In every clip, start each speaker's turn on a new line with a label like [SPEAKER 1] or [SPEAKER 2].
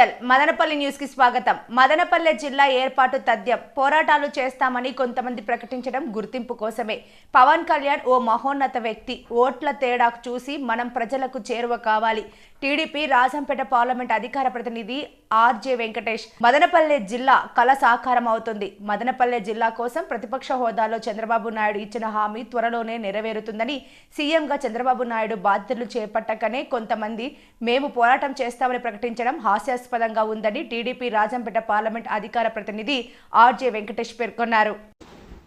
[SPEAKER 1] APL Madanapalle న్యూస్కి స్వాగతం. మదనపల్లె జిల్లా ఏర్పాటు తథ్యం పోరాటాలు చేస్తామని కొంతమంది ప్రకటించడం గుర్తింపు కోసమే. పవన్ కళ్యాణ్ ఓ మహోన్నత వ్యక్తి. ఓట్ల తేడా చూసి మనం ప్రజలకు చేరువ కావాలి. టీడీపీ రాజంపేట పార్లమెంట్ అధికార ప్రతినిధి ఆర్జే వెంకటేష్. మదనపల్లె జిల్లా కళ సాకారం అవుతుంది. మదనపల్లె జిల్లా కోసం ప్రతిపక్ష హోదాలో చంద్రబాబు నాయుడు ఇచ్చిన హామీ త్వరలోనే నెరవేరుతుందని సీఎంగా చంద్రబాబు నాయుడు బాధ్యతలు చేపట్టకనే కొంతమంది మేము పోరాటం చేస్తామని ప్రకటించడం హాస్యాస్పదంగా ఉందని టీడీపీ రాజంపేట పార్లమెంట్ అధికార ప్రతినిధి ఆర్జే వెంకటేష్ పేర్కొన్నారు.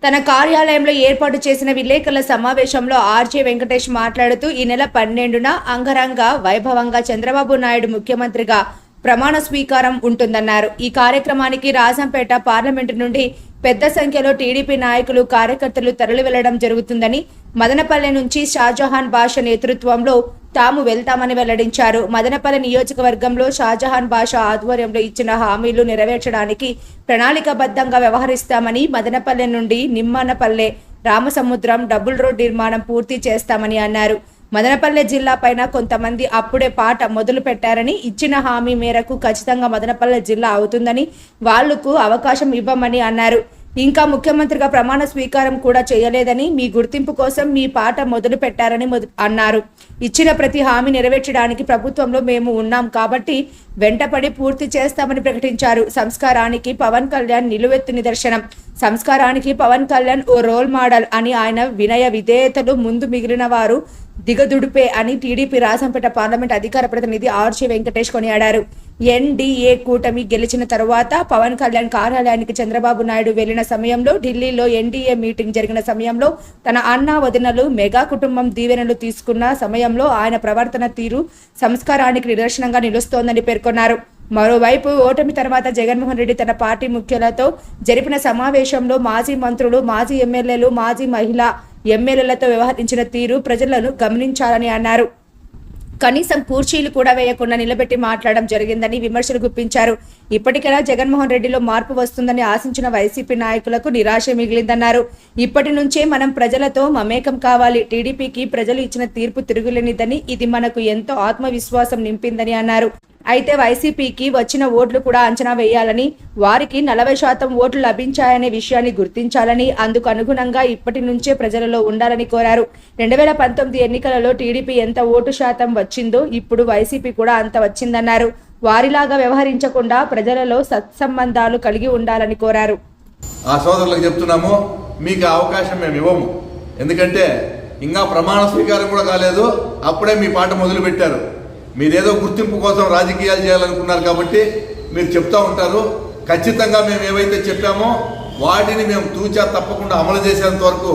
[SPEAKER 1] తన కార్యాలయంలో ఏర్పాటు చేసిన విలేకరుల సమావేశంలో ఆర్జే వెంకటేష్ మాట్లాడుతూ ఈ నెల పన్నెండున అంగరంగ వైభవంగా చంద్రబాబు నాయుడు ముఖ్యమంత్రిగా ప్రమాణ స్వీకారం ఉంటుందన్నారు. ఈ కార్యక్రమానికి రాజంపేట పార్లమెంటు నుండి పెద్ద సంఖ్యలో టీడీపీ నాయకులు కార్యకర్తలు తరలి వెళ్ళడం జరుగుతుందని మదనపల్లె నుంచి షాజహాన్ బాషా నేతృత్వంలో తాము వెళ్తామని వెల్లడించారు. మదనపల్లె నియోజకవర్గంలో షాజహాన్ బాషా ఆధ్వర్యంలో ఇచ్చిన హామీలు నెరవేర్చడానికి ప్రణాళికాబద్ధంగా వ్యవహరిస్తామని మదనపల్లె నుండి నిమ్మనపల్లె రామసముద్రం డబుల్ రోడ్ నిర్మాణం పూర్తి చేస్తామని అన్నారు. మదనపల్లె జిల్లా పైన కొంతమంది అప్పుడే పాట మొదలు పెట్టారని ఇచ్చిన హామీ మేరకు ఖచ్చితంగా మదనపల్లె జిల్లా అవుతుందని వాళ్ళకు అవకాశం ఇవ్వమని అన్నారు. ఇంకా ముఖ్యమంత్రిగా ప్రమాణ స్వీకారం కూడా చేయలేదని మీ గుర్తింపు కోసం మీ పాట మొదలు పెట్టారని అన్నారు. ఇచ్చిన ప్రతి హామీ నెరవేర్చడానికి ప్రభుత్వంలో మేము ఉన్నాం కాబట్టి వెంటపడి పూర్తి చేస్తామని ప్రకటించారు. సంస్కారానికి పవన్ కళ్యాణ్ నిలువెత్తు నిదర్శనం. సంస్కారానికి పవన్ కళ్యాణ్ ఓ రోల్ మోడల్ అని ఆయన వినయ విధేయతలు ముందు మిగిలిన వారు దిగదుడిపే అని టీడీపీ రాజంపేట పార్లమెంట్ అధికార ప్రతినిధి ఆర్చి వెంకటేష్ కొనియాడారు. ఎన్డీఏ కూటమి గెలిచిన తరువాత పవన్ కళ్యాణ్ కార్యాలయానికి చంద్రబాబు నాయుడు వెళ్ళిన సమయంలో ఢిల్లీలో ఎన్డీఏ మీటింగ్ జరిగిన సమయంలో తన అన్న వదినలు మెగా కుటుంబం దీవెనలు తీసుకున్న సమయంలో ఆయన ప్రవర్తన తీరు సంస్కారానికి నిదర్శనంగా నిలుస్తోందని పేర్కొన్నారు. మరోవైపు ఓటమి తర్వాత జగన్మోహన్ రెడ్డి తన పార్టీ ముఖ్యులతో జరిపిన సమావేశంలో మాజీ మంత్రులు మాజీ ఎమ్మెల్యేలు మాజీ మహిళా ఎమ్మెల్యేలతో వ్యవహరించిన తీరు ప్రజలను గమనించాలని అన్నారు. కనీసం కుర్చీలు కూడా వేయకుండా నిలబెట్టి మాట్లాడడం జరిగిందని విమర్శలు గుప్పించారు. ఇప్పటికైనా జగన్మోహన్ రెడ్డిలో మార్పు వస్తుందని ఆశించిన వైసీపీ నాయకులకు నిరాశ మిగిలిందన్నారు. ఇప్పటి నుంచే మనం ప్రజలతో మమేకం కావాలి. టీడీపీకి ప్రజలు ఇచ్చిన తీర్పు తిరుగులేనిదని ఇది మనకు ఎంతో ఆత్మవిశ్వాసం నింపిందని అన్నారు. అయితే వైసీపీకి వచ్చిన ఓట్లు కూడా అంచనా వేయాలని వారికి నలభై శాతం ఓట్లు లభించాయనే విషయాన్ని గుర్తించాలని అందుకు అనుగుణంగా ఇప్పటి నుంచే ప్రజలలో ఉండాలని కోరారు. రెండు వేల పంతొమ్మిది ఎన్నికలలో టీడీపీ ఎంత ఓటు శాతం వచ్చిందో ఇప్పుడు వైసీపీ కూడా అంత వచ్చిందన్నారు. వారిలాగా వ్యవహరించకుండా ప్రజలలో సత్సంబంధాలు కలిగి ఉండాలని కోరారు.
[SPEAKER 2] ఆ సోదరులకు చెప్తున్నాము మీకు అవకాశం మేము ఇవ్వము. ఎందుకంటే ఇంకా ప్రమాణ స్వీకారం కూడా కాలేదు అప్పుడే మీ పాట మొదలు పెట్టారు మీరేదో గుర్తింపు కోసం రాజకీయాలు చేయాలనుకున్నారు కాబట్టి మీరు చెప్తా ఉంటారు. ఖచ్చితంగా మేము ఏవైతే చెప్పామో వాటిని మేము తూచా తప్పకుండా అమలు చేసేంత వరకు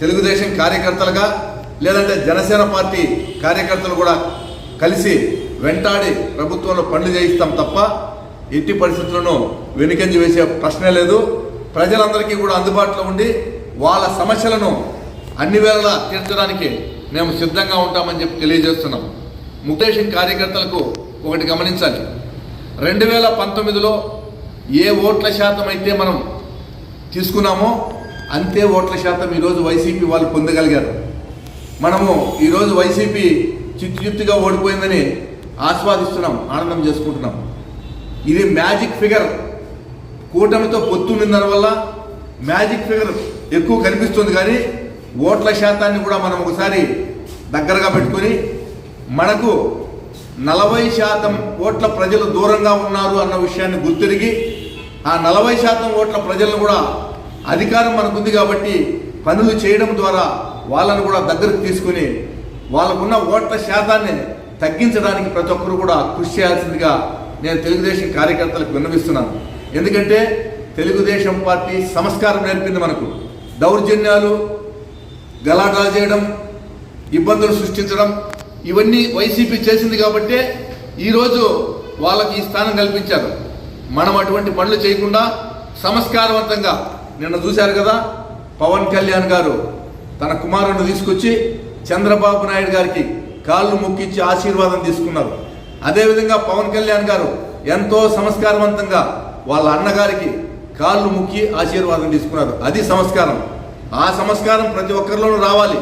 [SPEAKER 2] తెలుగుదేశం కార్యకర్తలుగా లేదంటే జనసేన పార్టీ కార్యకర్తలు కూడా కలిసి వెంటాడి ప్రభుత్వంలో పనులు చేయిస్తాం తప్ప ఎట్టి పరిస్థితులను వెనుకంజి వేసే ప్రశ్నే లేదు. ప్రజలందరికీ కూడా అందుబాటులో ఉండి వాళ్ళ సమస్యలను అన్ని వేళలా తీర్చడానికి మేము సిద్ధంగా ఉంటామని చెప్పి తెలియజేస్తున్నాం. ముఖేషన్ కార్యకర్తలకు ఒకటి గమనించాలి. రెండు వేల పంతొమ్మిదిలో ఏ ఓట్ల శాతం అయితే మనం తీసుకున్నామో అంతే ఓట్ల శాతం ఈరోజు వైసీపీ వాళ్ళు పొందగలిగారు. మనము ఈరోజు వైసీపీ చిత్తుచిత్తుగా ఓడిపోయిందని ఆస్వాదిస్తున్నాం ఆనందం చేసుకుంటున్నాం. ఇది మ్యాజిక్ ఫిగర్. కూటమితో పొత్తుండిన వల్ల మ్యాజిక్ ఫిగర్ ఎక్కువ కనిపిస్తుంది కానీ ఓట్ల శాతాన్ని కూడా మనం ఒకసారి దగ్గరగా పెట్టుకొని మనకు నలభై శాతం ఓట్ల ప్రజలు దూరంగా ఉన్నారు అన్న విషయాన్ని గుర్తిరిగి ఆ నలభై శాతం ఓట్ల ప్రజలను కూడా అధికారం మనకుంది కాబట్టి పనులు చేయడం ద్వారా వాళ్ళను కూడా దగ్గరకు తీసుకుని వాళ్ళకున్న ఓట్ల శాతాన్ని తగ్గించడానికి ప్రతి ఒక్కరు కూడా కృషి చేయాల్సిందిగా నేను తెలుగుదేశం కార్యకర్తలకు విన్నవిస్తున్నాను. ఎందుకంటే తెలుగుదేశం పార్టీ సంస్కారం నేర్పింది మనకు. దౌర్జన్యాలు గలాటాలు చేయడం ఇబ్బందులు సృష్టించడం ఇవన్నీ వైసీపీ చేసింది కాబట్టే ఈరోజు వాళ్ళకి ఈ స్థానం కల్పించారు. మనం అటువంటి పనులు చేయకుండా సంస్కారవంతంగా నిన్న చూశారు కదా పవన్ కళ్యాణ్ గారు తన కుమారుని తీసుకొచ్చి చంద్రబాబు నాయుడు గారికి కాళ్ళు మొక్కించి ఆశీర్వాదం తీసుకున్నారు. అదేవిధంగా పవన్ కళ్యాణ్ గారు ఎంతో సంస్కారవంతంగా వాళ్ళ అన్నగారికి కాళ్ళు ముక్కి ఆశీర్వాదం తీసుకున్నారు. అది సంస్కారం. ఆ సంస్కారం ప్రతి ఒక్కరిలోనూ రావాలి.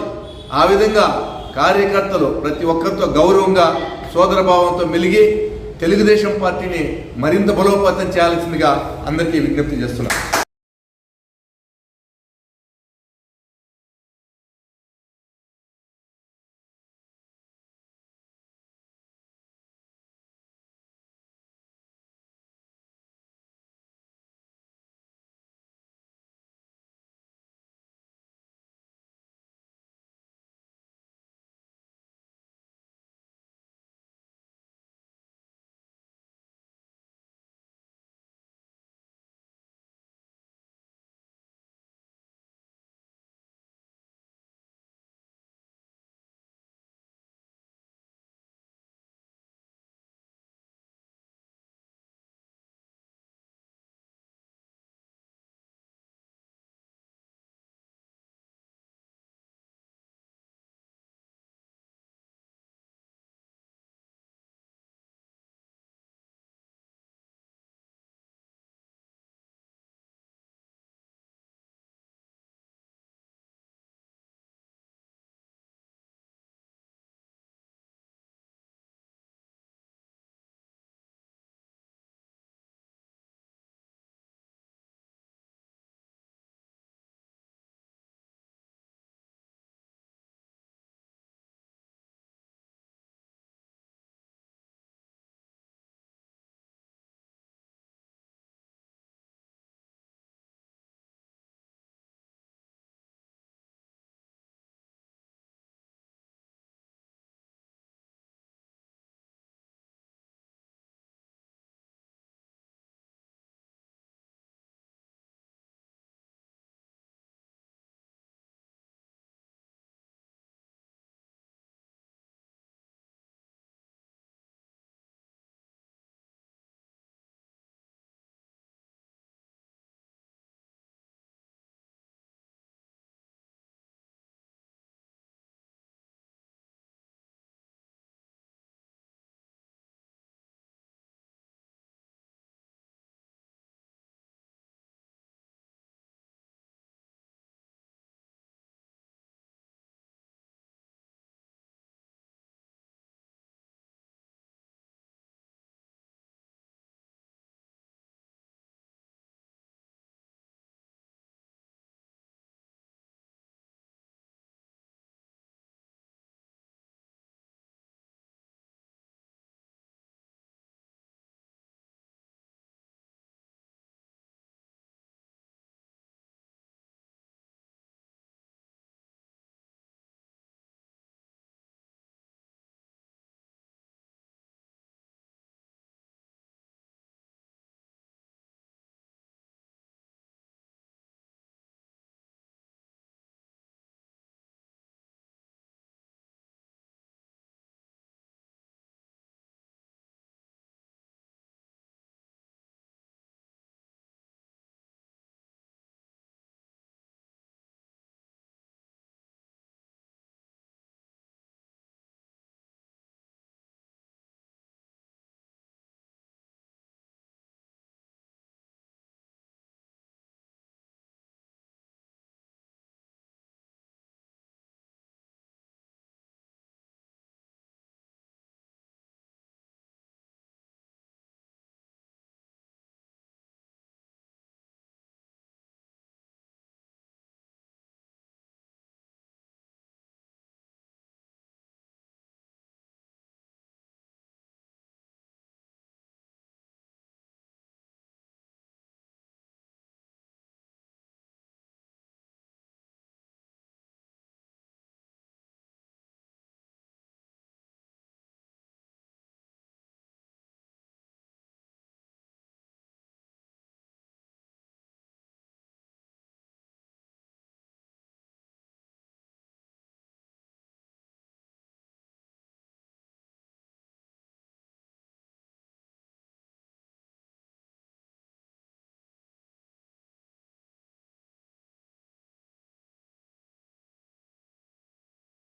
[SPEAKER 2] ఆ విధంగా కార్యకర్తలు ప్రతి ఒక్కరితో గౌరవంగా సోదరభావంతో మెలిగి తెలుగుదేశం పార్టీని మరింత బలోపేతం చేయాల్సిందిగా అందరికీ విజ్ఞప్తి చేస్తున్నాను